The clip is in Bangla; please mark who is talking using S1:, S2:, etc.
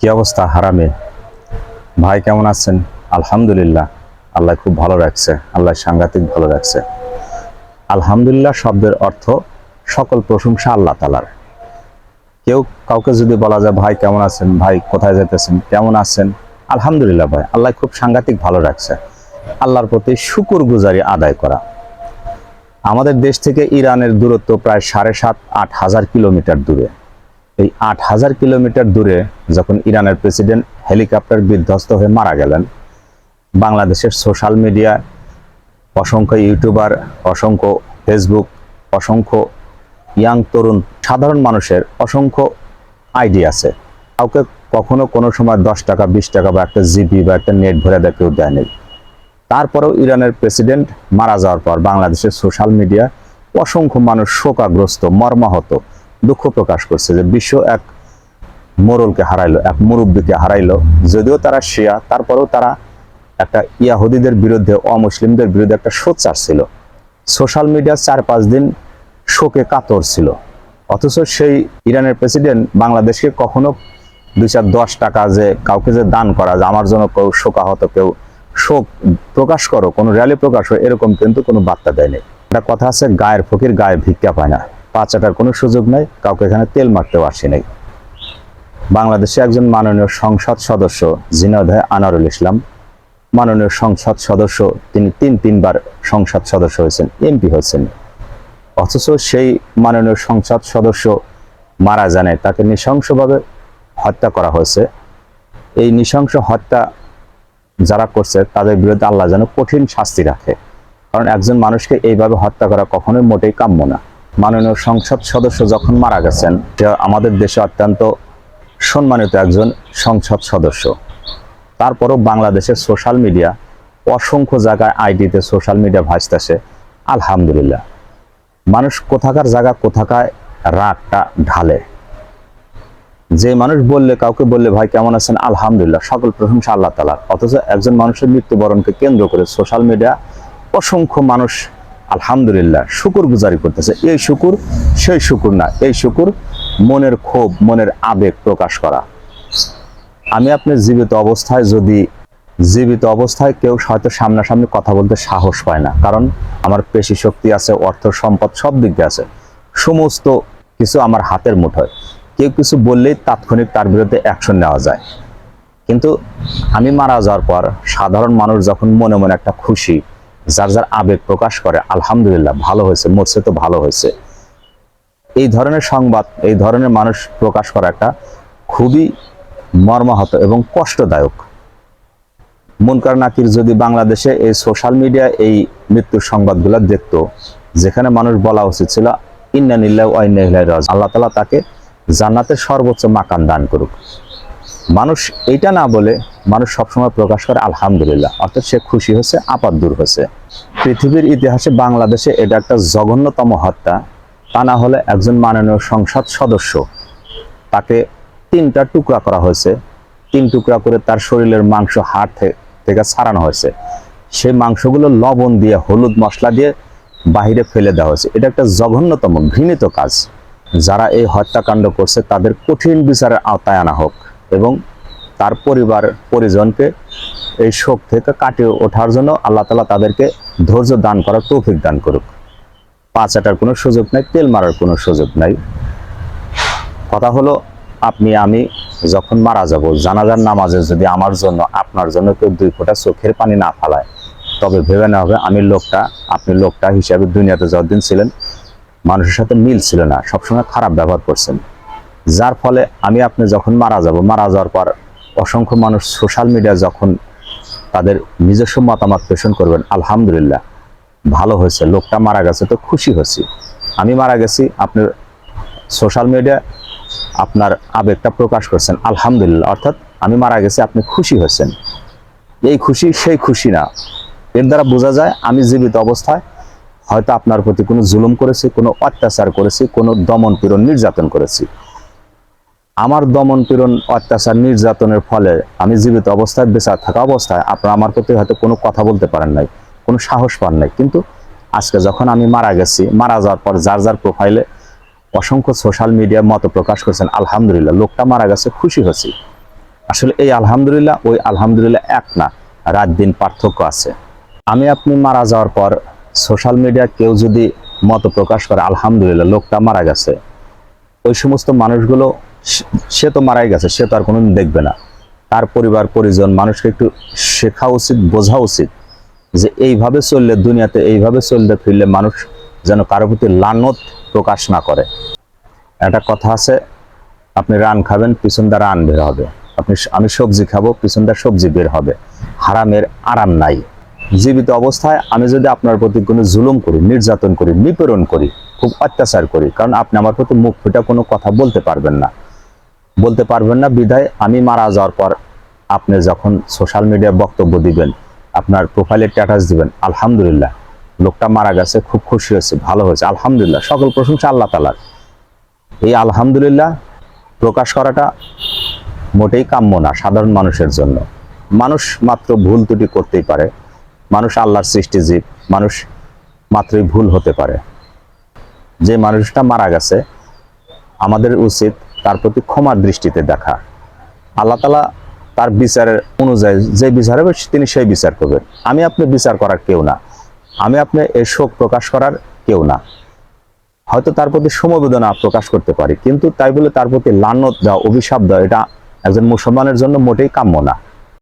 S1: কি অবস্থা হারামে? ভাই কেমন আছেন? আলহামদুলিল্লাহ। আল্লাহ খুব ভালো রাখছে। আল্লাহ সাংঘাতিক ভালো রাখছে। আলহামদুলিল্লাহ শব্দের অর্থ সকল প্রশংসা আল্লাহ তালার কেউ কাউকে যদি বলা যায়, ভাই কেমন আছেন? ভাই কোথায় যেতেছেন কেমন আছেন? আলহামদুলিল্লাহ ভাই, আল্লাহ খুব সাংঘাতিক ভালো রাখছে। আল্লাহর প্রতি শুকুর গুজারি আদায় করা। আমাদের দেশ থেকে ইরানের দূরত্ব প্রায় সাড়ে সাত, আট হাজার কিলোমিটার দূরে। এই আট হাজার কিলোমিটার দূরে যখন ইরানের প্রেসিডেন্ট হেলিকপ্টার বিধ্বস্ত হয়ে মারা গেলেন, বাংলাদেশের সোশ্যাল মিডিয়া অসংখ্য ইউটিউবার, অসংখ্য ফেসবুক, অসংখ্য ইয়াং তরুণ, সাধারণ মানুষের অসংখ্য আইডি আছে। কাউকে কখনো কোনো সময় দশ টাকা, বিশ টাকা বা একটা জিবি বা একটা নেট ভরে দেয় কেউ দেয়নি। তারপরেও ইরানের প্রেসিডেন্ট মারা যাওয়ার পর বাংলাদেশের সোশ্যাল মিডিয়া অসংখ্য মানুষ শোকাগ্রস্ত, মর্মাহত। দুঃখ প্রকাশ করছে যে বিশ্ব এক মোরলকে হারাইলো, এক মুরব্বীকে হারাইলো। যদিও তারা শিয়া, তারপরেও তারা একটা ইয়াহুদিদের বিরুদ্ধে, অমুসলিমদের বিরুদ্ধে একটা সোচ্চার ছিল। সোশ্যাল মিডিয়া চার পাঁচ দিন শোকে কাতর ছিল। অথচ সেই ইরানের প্রেসিডেন্ট বাংলাদেশকে কখনো দুই চার দশ টাকা যে কাউকে যে দান করা, যে আমার জন্য কেউ শোকাহত, কেউ শোক প্রকাশ করো, কোনো র্যালি প্রকাশ হয় এরকম কিন্তু কোনো বার্তা দেয়নি। একটা কথা আছে, গায়ের ফকির গায়ে ভিক্ষা পায় না। পাচাটার কোনো সুযোগ নাই, কাউকে এখানে তেল মারতেও আসে নাই। বাংলাদেশে একজন মাননীয় সংসদ সদস্য জিনাদয় আনারুল ইসলাম। মাননীয় সংসদ সদস্য, তিনি তিন তিনবার সংসদ সদস্য হয়েছেন, এমপি হয়েছেন। অথচ সেই মাননীয় সংসদ সদস্য মারা জানে, তাকে নৃশংসভাবে হত্যা করা হয়েছে। এই নৃশংস হত্যা যারা করছে, তাদের বিরুদ্ধে আল্লাহ যেন কঠিন শাস্তি রাখে। কারণ একজন মানুষকে এইভাবে হত্যা করা কখনোই মোটেই কাম্য না। মাননীয় সংসদ সদস্য যখন মারা গেছেন আমাদের দেশে অত্যন্ত সম্মানিত একজন সংসদ সদস্য। তারপরও বাংলাদেশের সোশ্যাল মিডিয়া অসংখ্য জায়গায় আইডিতে সোশ্যাল মিডিয়া ভাসতেছে। আলহামদুলিল্লাহ। মানুষ কোথাকার জায়গা কোথাকায় রাগটা ঢালে। যে মানুষ বললে, কাউকে বললে, ভাই, কেমন আছেন? আলহামদুলিল্লাহ, সকল প্রশংসা আল্লাহ তালার অথচ একজন মানুষের মৃত্যুবরণকে কেন্দ্র করে সোশ্যাল মিডিয়া অসংখ্য মানুষ আলহামদুলিল্লাহ, শুকুর গুজারি করতেছে। এই শুকুর, সেই শুকুর না, এই শুকুর মনের ক্ষোভ, মনের আবেগ প্রকাশ করা। আমি আপনার জীবিত অবস্থায় যদি, জীবিত অবস্থায় কেউ হয়তো সামনাসামনি কথা বলতে সাহস পায় না। কারণ আমার পেশি শক্তি আছে, অর্থ সম্পদ সব দিক দিয়ে আছে। সমস্ত কিছু আমার হাতের মুঠোয়। কেউ কিছু বললেই তাৎক্ষণিক তার বিরুদ্ধে অ্যাকশন নেওয়া যায়। কিন্তু আমি মারা যাওয়ার পর সাধারণ মানুষ যখন মনে মনে একটা খুশি যার যার আবেগ প্রকাশ করে, আলহামদুলিল্লাহ ভালো হয়েছে, মরছে তো ভালো হয়েছে। এই ধরনের সংবাদ, এই ধরনের মানুষ প্রকাশ করা একটা খুবই মর্মাহত এবং কষ্টদায়ক। মুনকার নাকির যদি বাংলাদেশে এই সোশ্যাল মিডিয়া, এই মৃত্যুর সংবাদগুলো দেখতো, যেখানে মানুষ বলা উচিত ছিল ইন্নানিল্লাহ রাজ আল্লাহ তালা তাকে জান্নাতের সর্বোচ্চ মাকান দান করুক। মানুষ এটা না বলে মানুষ সবসময় প্রকাশ করে আলহামদুলিল্লাহ। অর্থাৎ সে খুশি হচ্ছে আপাত দূর হচ্ছে পৃথিবীর ইতিহাসে বাংলাদেশে এটা একটা জঘন্যতম হত্যা। তা না হলে একজন মাননীয় সংসদ সদস্য, তাকে তিনটা টুকরা করা হয়েছে। তিন টুকরা করে তার শরীরের মাংস হাড় থেকে ছাড়ানো হয়েছে। সেই মাংসগুলো লবণ দিয়ে, হলুদ মশলা দিয়ে বাহিরে ফেলে দেওয়া হয়েছে। এটা একটা জঘন্যতম, ঘৃণিত কাজ। যারা এই হত্যাকাণ্ড করছে, তাদের কঠিন বিচারের আওতায় আনা হোক এবং তার পরিবার, পরিজনকে এই শোক থেকে কাটিয়ে ওঠার জন্য আল্লাহ তালা তাদেরকে ধৈর্য দান করার তৌফিক দান করুক। পাঁচাটার কোনো সুযোগ নাই, তেল মারার কোনো সুযোগ নাই। কথা হলো, আপনি, আমি যখন মারা যাব, জানাজার নামাজে যদি আমার জন্য, আপনার জন্য কেউ দুই ফোঁটা চোখের পানি না ফালায়, তবে ভেবে নেওয়া হবে আমি লোকটা, আপনি লোকটা হিসাবে দুনিয়াতে যতদিন ছিলেন, মানুষের সাথে মিল ছিল না, সবসময় খারাপ ব্যবহার করছেন। যার ফলে আমি, আপনি যখন মারা যাব, মারা যাওয়ার পর অসংখ্য মানুষ সোশ্যাল মিডিয়া যখন তাদের নিজস্ব মতামত পেশন করবেন, আলহামদুলিল্লাহ, ভালো হয়েছে, লোকটা মারা গেছে তো খুশি হয়েছি। আমি মারা গেছি, আপনার সোশ্যাল মিডিয়া আপনার আবেগটা প্রকাশ করছেন, আলহামদুলিল্লাহ, অর্থাৎ আমি মারা গেছি, আপনি খুশি হয়েছেন। এই খুশি, সেই খুশি না। এর দ্বারা বোঝা যায়, আমি জীবিত অবস্থায় হয়তো আপনার প্রতি কোনো জুলুম করেছি, কোনো অত্যাচার করেছি, কোনো দমন পীড়ন নির্যাতন করেছি। আমার দমন পীড়ন অত্যাচার নির্যাতনের ফলে আমি জীবিত অবস্থায়, বেঁচে থাকা অবস্থায় আপনারা আমার প্রতি হয়তো কোনো কথা বলতে পারেন নাই, কোনো সাহস পান নাই। কিন্তু আজকে যখন আমি মারা গেছি, মারা যাওয়ার পর যার যার প্রোফাইলে অসংখ্য সোশ্যাল মিডিয়া মত প্রকাশ করেছেন, আলহামদুলিল্লাহ, লোকটা মারা গেছে, খুশি হয়েছি। আসলে এই আলহামদুলিল্লাহ, ওই আলহামদুলিল্লাহ এক না, রাত দিন পার্থক্য আছে। আমি আপনি মারা যাওয়ার পর সোশ্যাল মিডিয়া কেউ যদি মত প্রকাশ করে, আলহামদুলিল্লাহ, লোকটা মারা গেছে, ওই সমস্ত মানুষগুলো সে- তো মারাই গেছে, সে তো আর কোনোদিন দেখবে না। তার পরিবার, পরিজন, মানুষকে একটু শেখা উচিত, বোঝা উচিত যে এইভাবে চললে, দুনিয়াতে এইভাবে চললে, ফিরলে মানুষ যেন কারও প্রতি লানত প্রকাশ না করে। একটা কথা আছে, আপনি রান খাবেন, পিছন দা রান বের হবে। আপনি আমি সবজি খাব, পিছন দা সবজি বের হবে। হারামের আরাম নাই। জীবিত অবস্থায় আমি যদি আপনার প্রতি কোনো জুলুম করি, নির্যাতন করি, নিপীড়ন করি, খুব অত্যাচার করি, কারণ আপনি আমার প্রতি মুখ ফুটা কোনো কথা বলতে পারবেন না। বলতে পারবেন না বিধায় আমি মারা যাওয়ার পর আপনি যখন সোশ্যাল মিডিয়ায় বক্তব্য দিবেন, আপনার প্রোফাইলে স্ট্যাটাস দিবেন, আলহামদুলিল্লাহ, লোকটা মারা গেছে, খুব খুশি হয়েছে, ভালো হয়েছে, আলহামদুলিল্লাহ, সকল প্রশংসা আল্লাহ তালার এই আলহামদুলিল্লাহ প্রকাশ করাটা মোটেই কাম্য না, সাধারণ মানুষের জন্য। মানুষ মাত্র ভুল ত্রুটি করতেই পারে। মানুষ আল্লাহর সৃষ্টিজীব মানুষ মাত্রই ভুল হতে পারে। যে মানুষটা মারা গেছে, আমাদের উচিত তার প্রতি ক্ষমার দৃষ্টিতে দেখা। আল্লাহ তালা তার বিচারের অনুযায়ী যে বিচার হবে, তিনি সেই বিচার করবেন। আমি আপনি বিচার করার কেউ না। আমি আপনি এই শোক প্রকাশ করার কেউ না। হয়তো তার প্রতি সমবেদনা প্রকাশ করতে পারি, কিন্তু তাই বলে তার প্রতি লানত দেওয়া, অভিশাপ দেওয়া, এটা একজন মুসলমানের জন্য মোটেই কাম্য না।